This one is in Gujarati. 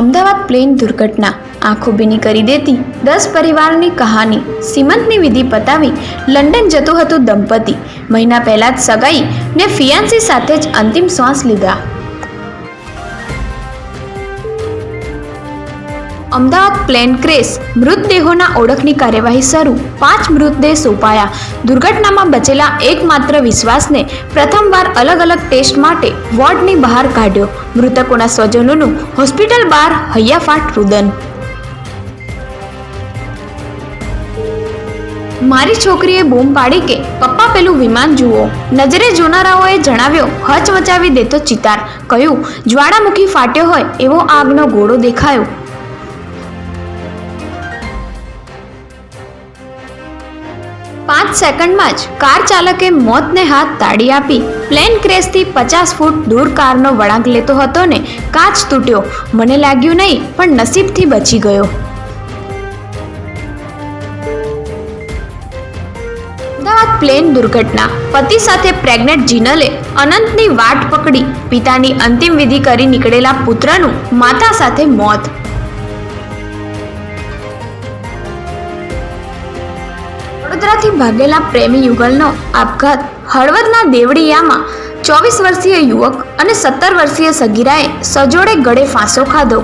અમદાવાદ પ્લેન દુર્ઘટના. આંખો ભીની કરી દેતી દસ પરિવારની કહાની. સીમંતની વિધિ પતાવી લંડન જતું હતું દંપતી. મહિના પહેલાં જ સગાઈ ને ફિયાન્સી સાથે જ અંતિમ શ્વાસ લીધા. અમદાવાદ પ્લેન ક્રેશ મૃતદેહોના ઓળખની કાર્યવાહી શરૂ. પાંચ મૃતદેહ સોંપાયા. દુર્ઘટનામાં બચેલા એકમાત્ર વિશ્વાસને પ્રથમવાર અલગ અલગ ટેસ્ટ માટે વોર્ડની બહાર કાઢ્યો. મૃતકોના સ્વજનોનું હોસ્પિટલ બહાર હૈયાફાટ રુદન. મારી છોકરીએ બૂમ પાડી કે, પપ્પા, પેલું વિમાન જુઓ. નજરે જોનારાઓએ જણાવ્યો હચમચાવી દેતો ચિતાર. કહ્યું, જ્વાળામુખી ફાટ્યો હોય એવો આગનો ગોળો દેખાયો. પાંચ સેકન્ડમાં જ કાર ચાલકે મોતને હાથ તાળી આપી. પ્લેન ક્રેશથી પચાસ ફૂટ દૂર કારનો વળાંક લેતો હતો ને કાચ તૂટ્યો. મને લાગ્યું નહીં, પણ નસીબથી બચી ગયો. અમદાવાદ પ્લેન દુર્ઘટના. પતિ સાથે પ્રેગ્નેન્ટ જીનલે અનંતની વાટ પકડી. પિતાની અંતિમ વિધિ કરી નીકળેલા પુત્રનું માતા સાથે મોત. વડોદરાથી ભાગેલા પ્રેમી યુગલનો આપઘાત હળવદના દેવડીયામાં ચોવીસ વર્ષીય યુવક અને સત્તર વર્ષીય સગીરાએ સજોડે ગળે ફાંસો ખાધો.